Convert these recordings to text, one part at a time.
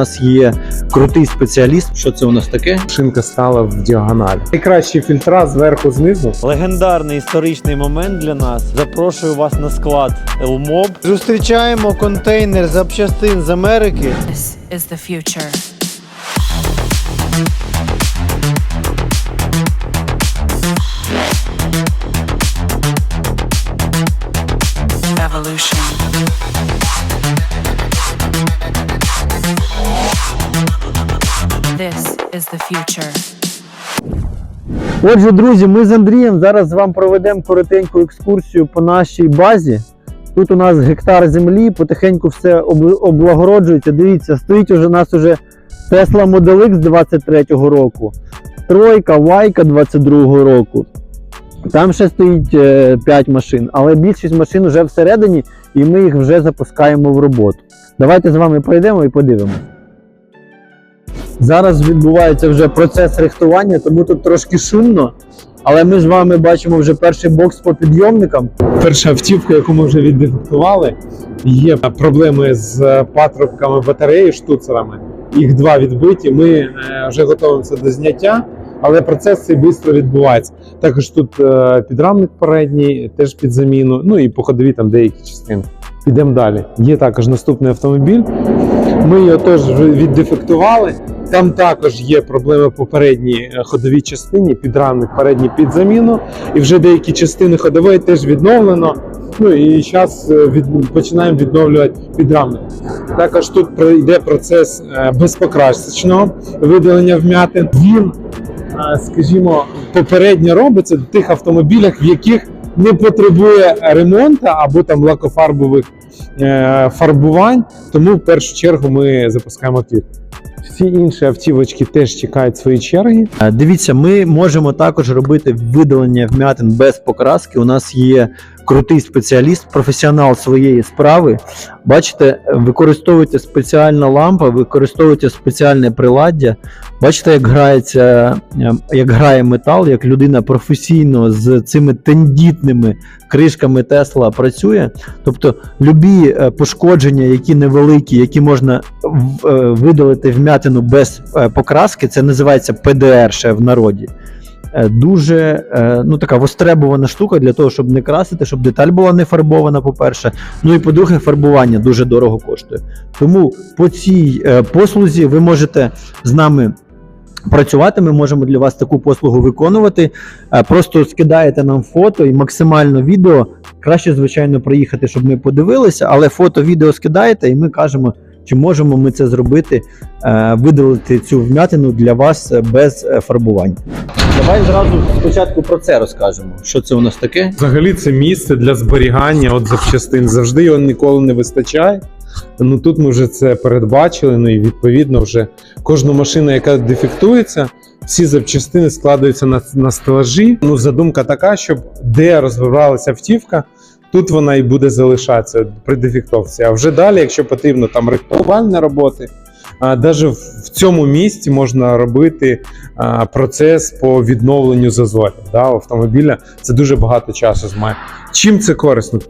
У нас є крутий спеціаліст. Що це у нас таке? Шинка стала в діагональ. Найкращі фільтра зверху знизу. Легендарний історичний момент для нас. Запрошую вас на склад Елмоб. Зустрічаємо контейнер запчастин з Америки. This is the future. This is the future. Отже, друзі, ми з Андрієм зараз вам проведемо коротеньку екскурсію по нашій базі. Тут у нас гектар землі, потихеньку все облагороджується. Дивіться, стоїть уже у нас уже Tesla Model X 23-го року, тройка, Вайка 22-го року. Там ще стоїть 5 машин, але більшість машин вже всередині, і ми їх вже запускаємо в роботу. Давайте з вами пройдемо і подивимося. Зараз відбувається вже процес рихтування, тому тут трошки шумно. Але ми з вами бачимо вже перший бокс по підйомникам. Перша автівка, яку ми вже віддефектували, є проблеми з патрубками батареї штуцерами. Їх два відбиті. Ми е, вже готуємося до зняття, але процес цей швидко відбувається. Також тут е, підрамник передній, теж під заміну. Ну і по ходові там деякі частини. Підемо далі. Є також наступний автомобіль. Ми його теж віддефектували. Там також є проблеми по передній е, ходовій частині, підрамник передній під заміну. І вже деякі частини ходової теж відновлено. Ну і зараз від, починаємо відновлювати підрамник. Також тут пройде процес е, безпокрасочного видалення вмятин. Він, е, скажімо, попередньо робиться в тих автомобілях, в яких не потребує ремонту або там лакофарбових е, фарбувань. Тому в першу чергу ми запускаємо автівку. Всі інші автівочки теж чекають свої черги. Е, Дивіться, ми можемо також робити видалення вмятин без покраски. У нас є крутий спеціаліст, професіонал своєї справи. Бачите, використовується спеціальна лампа, використовується спеціальне приладдя. Бачите, як грається, е, як грає метал, як людина професійно з цими тендітними кришками Тесла працює. Тобто, любі е, пошкодження, які невеликі, які можна е, видалити вмятину без е, покраски, це називається ПДР ще в народі. Е, Дуже е, ну, така востребована штука для того, щоб не красити, щоб деталь була не фарбована, по-перше. Ну і по-друге, фарбування дуже дорого коштує. Тому по цій е, послузі ви можете з нами працювати. Ми можемо для вас таку послугу виконувати. Просто скидаєте нам фото і максимально відео. Краще, звичайно, приїхати, щоб ми подивилися, але фото, відео скидаєте, і ми кажемо, чи можемо ми це зробити, видалити цю вмятину для вас без фарбувань. Давай зразу спочатку про це розкажемо. Що це у нас таке? Взагалі, це місце для зберігання от запчастин. Завжди його ніколи не вистачає. Ну тут ми вже це передбачили. Ну і відповідно, вже кожну машину, яка дефектується, всі запчастини складаються на, на стелажі. Ну, задумка така, щоб де розвивалася автівка, тут вона і буде залишатися при дефектовці. А вже далі, якщо потрібно там рихтувальні роботи. А навіть в цьому місці можна робити процес по відновленню зазорів да, автомобіля. Це дуже багато часу займає. Чим це корисно?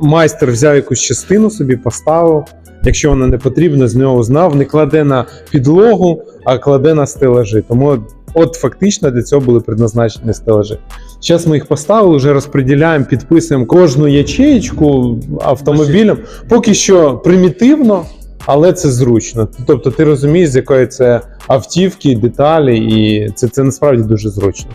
Майстер взяв якусь частину собі, поставив. Якщо вона не потрібна, з нього знав, не кладе на підлогу, а кладе на стелажі. Тому от фактично для цього були предназначені стелажі. Зараз ми їх поставили, вже розподіляємо, підписуємо кожну ячеєчку автомобілем. Поки що примітивно, але це зручно. Тобто ти розумієш, з якої це автівки, деталі, і це, це насправді дуже зручно.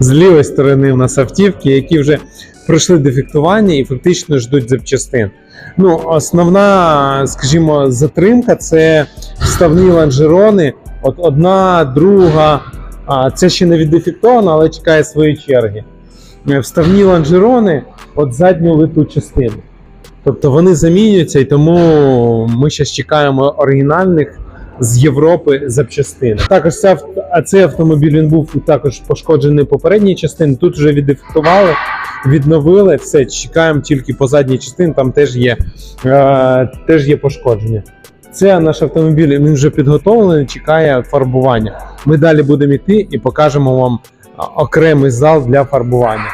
З лівої сторони у нас автівки, які вже пройшли дефектування і фактично ждуть запчастин. Ну, основна, скажімо, затримка це вставні лонжерони. От одна, друга, а це ще не віддефектовано, але чекає свої черги. Е, Вставні лонжерони от задню литу частину. Тобто вони замінюються, і тому ми зараз чекаємо оригінальних з Європи запчастин. Також авт- а цей автомобіль він був також пошкоджений попередній частини. Тут вже віддефектували, відновили все. Чекаємо тільки по задній частині, там теж є, е, теж є пошкодження. Це наш автомобіль, він вже підготовлений, чекає фарбування. Ми далі будемо йти і покажемо вам окремий зал для фарбування.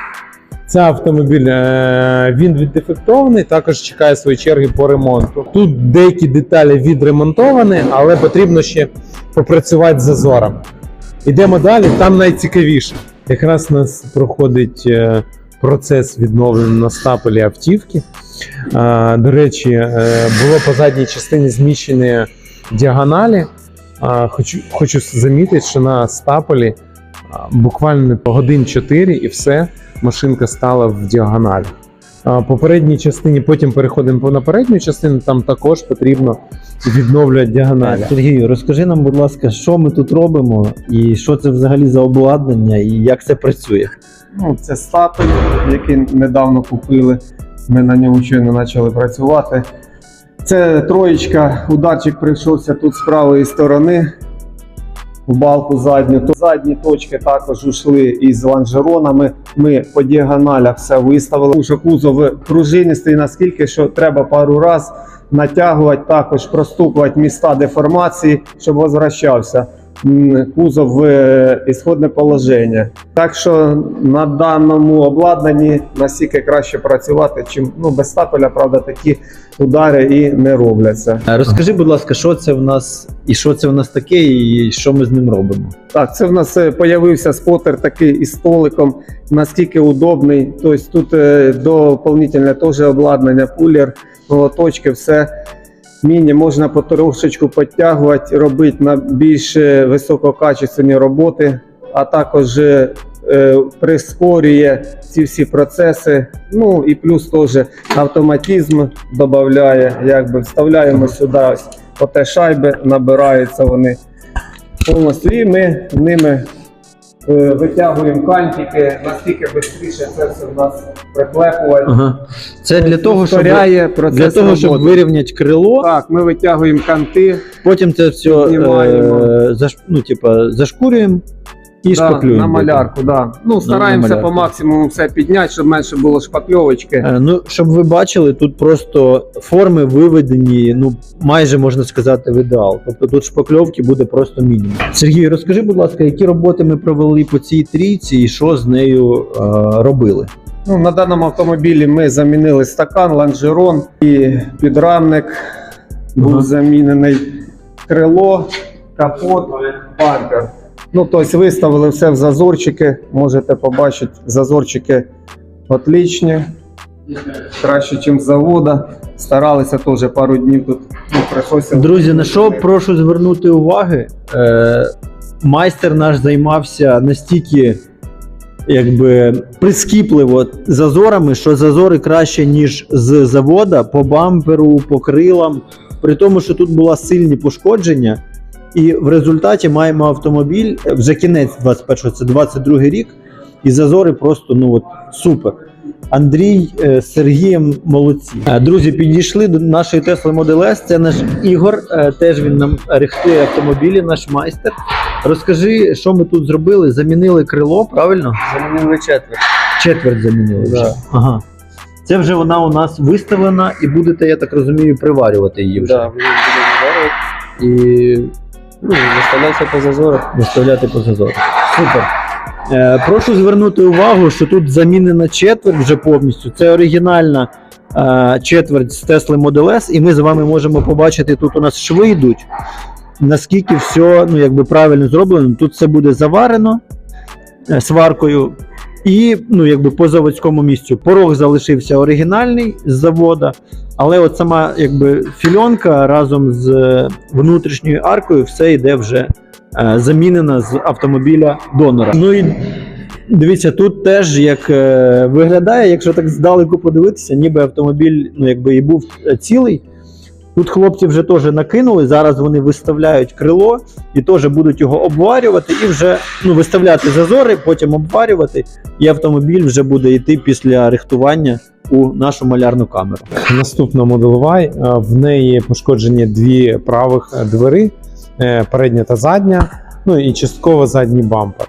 Це автомобіль е, він віддефектований, також чекає свої черги по ремонту. Тут деякі деталі відремонтовані, але потрібно ще попрацювати з зазором. Йдемо далі, там найцікавіше. Якраз у нас проходить е, процес відновлення на стапелі автівки. Е, До речі, було по задній частині зміщені діагоналі. Хочу, хочу замітити, що на стапелі буквально годин 4 і все, машинка стала в діагоналі. А, Попередній частині, потім переходимо по- на передню частину, там також потрібно відновлювати діагоналі. Сергію, розкажи нам, будь ласка, що ми тут робимо, і що це взагалі за обладнання, і як це працює. Ну, це стапель, який недавно купили. Ми на ньому щойно почали працювати. Це троєчка, ударчик прийшовся тут з правої сторони. В балку задню. То задні точки також ушли із лонжеронами. Ми по діагоналях все виставили. Уже кузов пружинистий наскільки, що треба пару раз натягувати, також простукувати міста деформації, щоб возвращався кузов в е, ісходне положення. Так що на даному обладнанні настільки краще працювати, чим ну без стапеля, правда, такі удари і не робляться. Е, Розкажи, будь ласка, що це в нас і що це в нас таке, і що ми з ним робимо. Так, це в нас е, появився спотер такий із столиком, наскільки удобний. Тобто тут доповнительне теж обладнання, пулер, молоточки, все. Міні можна потрошечку підтягувати, робити на більш висококачественні роботи, а також е, прискорює ці всі процеси. Ну і плюс теж автоматизм додає, якби вставляємо сюди ось оте шайби, набираються вони повністю. І ми ними витягуємо кантики, наскільки швидше це все в нас приклепувати. Ага. Це для того, щоб процес для того, щоб роботи. вирівняти крило, Так, ми витягуємо канти, потім це все е, заш, ну, типа, зашкурюємо і да, на малярку. Да. Ну, стараємося по максимуму все підняти, щоб менше було шпакльовочки. Е, Ну, щоб ви бачили, тут просто форми виведені, ну майже можна сказати, в ідеал. Тобто тут шпакльовки буде просто мінімум. Сергій, розкажи, будь ласка, які роботи ми провели по цій трійці і що з нею е, робили? Ну, на даному автомобілі ми замінили стакан, лонжерон і підрамник був Ага. замінений крило, капот, бампер. Ну, тобто виставили все в зазорчики. Можете побачити, зазорчики отлічні, краще, ніж завода. Старалися теж пару днів тут ну, прийшлося. Друзі, на що прошу звернути уваги? Е, майстер наш займався настільки якби прискіпливо зазорами, що зазори краще, ніж з завода по бамперу, по крилам. При тому, що тут були сильні пошкодження, і в результаті маємо автомобіль е, вже кінець 21-го, це 22 рік, і зазори просто ну от супер. Андрій е, з Сергієм молодці. Е, Друзі, підійшли до нашої Tesla Model S. Це наш Ігор. Теж він нам рихтує автомобілі, наш майстер. Розкажи, що ми тут зробили? Замінили крило, правильно? Замінили четверть. Четверть замінили. Вже. Да. Ага. Це вже вона у нас виставлена, і будете, я так розумію, приварювати її вже. Да, І ну, виставлятися по зазорах. виставляти по зазору. Супер. Е, прошу звернути увагу, що тут замінена четверть вже повністю. Це оригінальна е, четверть з Tesla Model S, і ми з вами можемо побачити, тут у нас шви йдуть. Наскільки все ну, якби правильно зроблено. Тут все буде заварено е, сваркою. І ну, якби по заводському місцю. Порог залишився оригінальний з завода, але от сама якби фільонка разом з е, внутрішньою аркою все йде вже е, замінена з автомобіля донора. Ну і дивіться, тут теж як е, виглядає, якщо так здалеку подивитися, ніби автомобіль ну, якби і був е, цілий. Тут хлопці вже теж накинули. Зараз вони виставляють крило і теж будуть його обварювати і вже ну, виставляти зазори, потім обварювати, і автомобіль вже буде йти після рихтування у нашу малярну камеру. Наступна е, в неї пошкоджені дві правих двері, е, передня та задня, ну і частково задній бампер.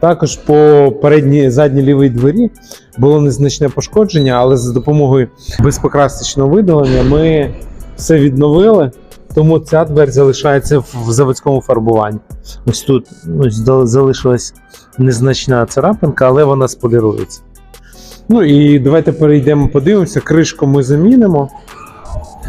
Також по передній задній лівій двері було незначне пошкодження, але за допомогою безпокрасочного видалення ми все відновили, тому ця дверь залишається в заводському фарбуванні. Ось тут ось залишилась незначна царапинка, але вона сполірується. Ну і давайте перейдемо, подивимося. Кришку ми замінимо.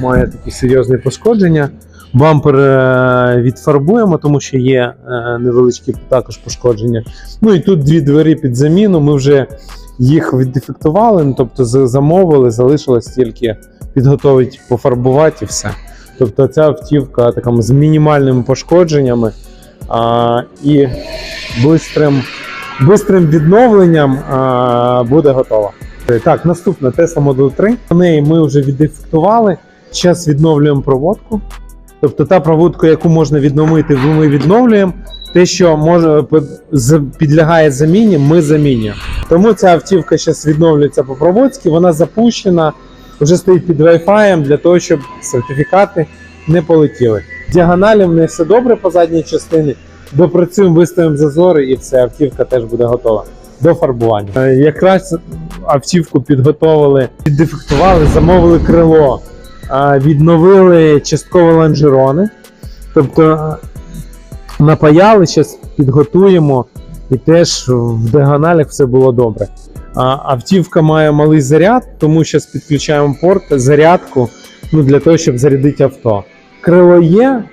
Має такі серйозні пошкодження. Бампер е, відфарбуємо, тому що є е, невеличкі також пошкодження. Ну і тут дві двері під заміну. Ми вже їх віддефектували, ну, тобто замовили, залишилось тільки підготовити, пофарбувати і все. Тобто ця автівка така з мінімальними пошкодженнями а, і бистрим, бистрим відновленням а, буде готова. Так, наступна Tesla Model 3. На неї ми вже віддефектували. Зараз відновлюємо проводку. Тобто та проводка, яку можна відновити, ми відновлюємо. Те, що може підлягає заміні, ми замінюємо. Тому ця автівка зараз відновлюється по проводці, вона запущена, вже стоїть під Wi-Fi для того, щоб сертифікати не полетіли. Діагоналі в неї все добре по задній частині. Допрацюємо, виставимо зазори і все, автівка теж буде готова до фарбування. Е, Якраз автівку підготовили, піддефектували, замовили крило, відновили частково лонжерони. Тобто напаяли, зараз підготуємо і теж в діагоналях все було добре. Автівка має малий заряд, тому зараз підключаємо порт, зарядку ну, для того, щоб зарядити авто. Крило є,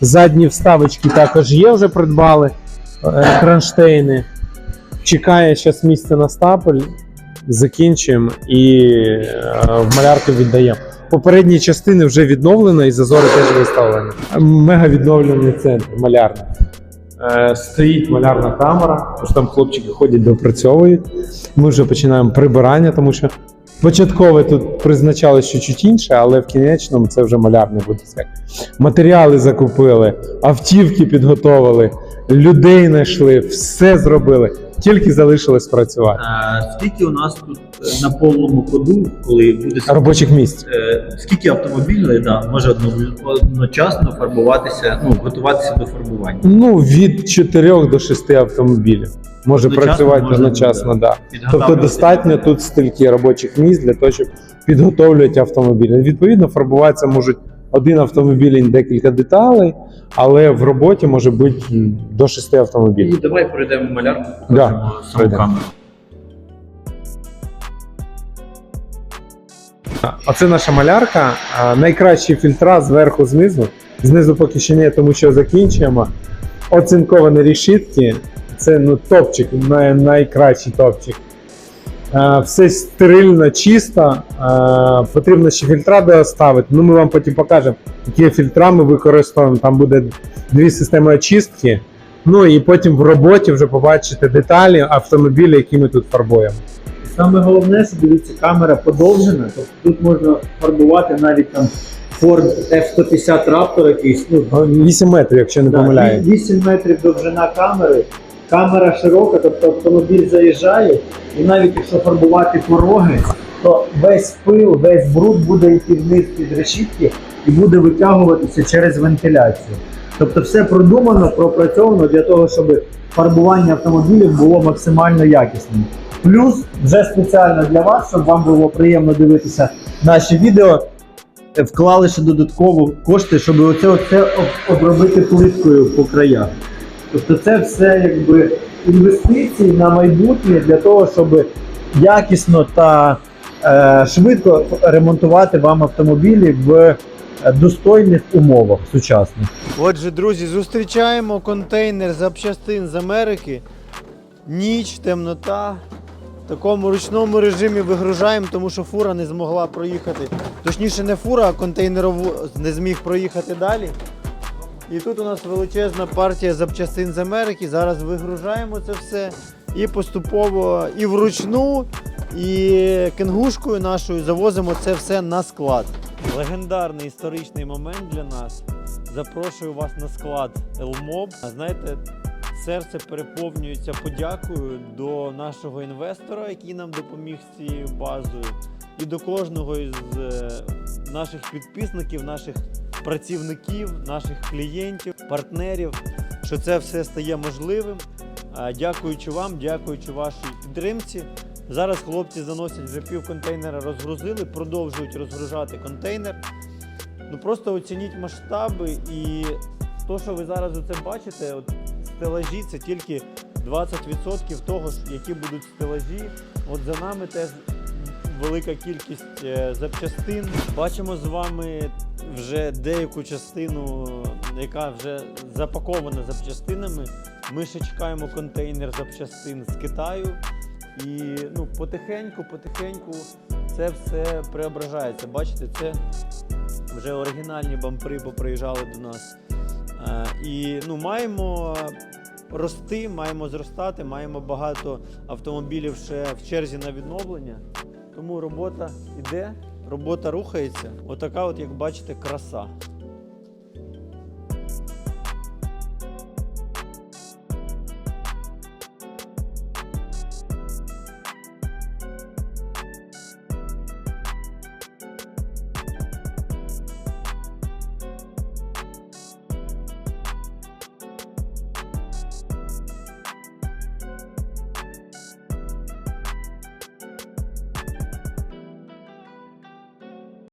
задні вставочки також є, вже придбали е, кронштейни. Чекає зараз місце на стапель, закінчуємо і е, в малярку віддаємо. Попередні частини вже відновлено і зазори теж виставлені. Мега відновлений центр, малярний. Е, стоїть малярна камера, тож там хлопчики ходять, допрацьовують. Ми вже починаємо прибирання, тому що початкове тут призначали що чуть інше, але в кінечному це вже малярний буде. Матеріали закупили, автівки підготовили, людей знайшли, все зробили. Тільки залишилось працювати. А, скільки у нас тут е, на повному ходу, коли буде Робочих місць. е, скільки автомобілів да, може одно- одночасно фарбуватися, ну готуватися до фарбування? Ну, від 4 до 6 автомобілів. Може Одночасно працювати може, одночасно, да. да. Тобто достатньо тут стільки робочих місць для того, щоб підготовлювати автомобіль. Відповідно, фарбуватися можуть один автомобіль і декілька деталей, але в роботі може бути до 6 І давай пройдемо малярку, Да, покажемо саму пройдемо. камеру. А це наша малярка. Найкращі фільтра зверху знизу. Знизу поки що не, тому що закінчуємо. Оцинковані решітки. Це ну, топчик, най, найкращий топчик. А, Все стерильно, чисто. Потрібно ще фільтра доставити. Ну, ми вам потім покажемо, які фільтра ми використовуємо. Там буде дві системи очистки. Ну і потім в роботі вже побачите деталі автомобіля, які ми тут фарбуємо. Саме головне, що дивіться, камера подовжена, тобто тут можна фарбувати навіть там Ford F-150 Raptor якийсь, ну, 8 метрів, якщо не Да, помиляю. 8 метрів довжина камери. Камера широка, тобто автомобіль заїжджає, і навіть якщо фарбувати пороги, то весь пил, весь бруд буде йти вниз під решітки і буде витягуватися через вентиляцію. Тобто все продумано, пропрацьовано для того, щоб фарбування автомобілів було максимально якісним. Плюс вже спеціально для вас, щоб вам було приємно дивитися наші відео, е, вклали ще додатково кошти, щоб оце, оце обробити плиткою по краях. Тобто це все якби інвестиції на майбутнє для того, щоб якісно та е, швидко ремонтувати вам автомобілі в достойних умовах сучасних. Отже, друзі, зустрічаємо контейнер запчастин з Америки. Ніч, темнота. В такому ручному режимі вигружаємо, тому що фура не змогла проїхати. Точніше, не фура, а контейнерову не зміг проїхати далі. І тут у нас величезна партія запчастин з Америки. Зараз вигружаємо це все і поступово і вручну, і кенгушкою нашою завозимо це все на склад. Легендарний історичний момент для нас. Запрошую вас на склад Елмоб. А знаєте, серце переповнюється подякою до нашого інвестора, який нам допоміг з цією базою, і до кожного із е, наших підписників, наших працівників, наших клієнтів, партнерів, що це все стає можливим. Дякуючи вам, дякуючи вашій підтримці. Зараз хлопці заносять вже пів контейнера, розгрузили, продовжують розгружати контейнер. Ну просто оцініть масштаби і то, що ви зараз оце бачите, от стелажі, це тільки 20% того, які будуть стелажі. От за нами теж велика кількість е, запчастин. Бачимо з вами вже деяку частину, яка вже запакована запчастинами. Ми ще чекаємо контейнер запчастин з Китаю. І ну, потихеньку, потихеньку це все преображається. Бачите, це вже оригінальні бампери поприїжджали до нас. Е, і ну, маємо рости, маємо зростати, маємо багато автомобілів ще в черзі на відновлення. Тому робота йде, робота рухається. Отака, от, як бачите, краса.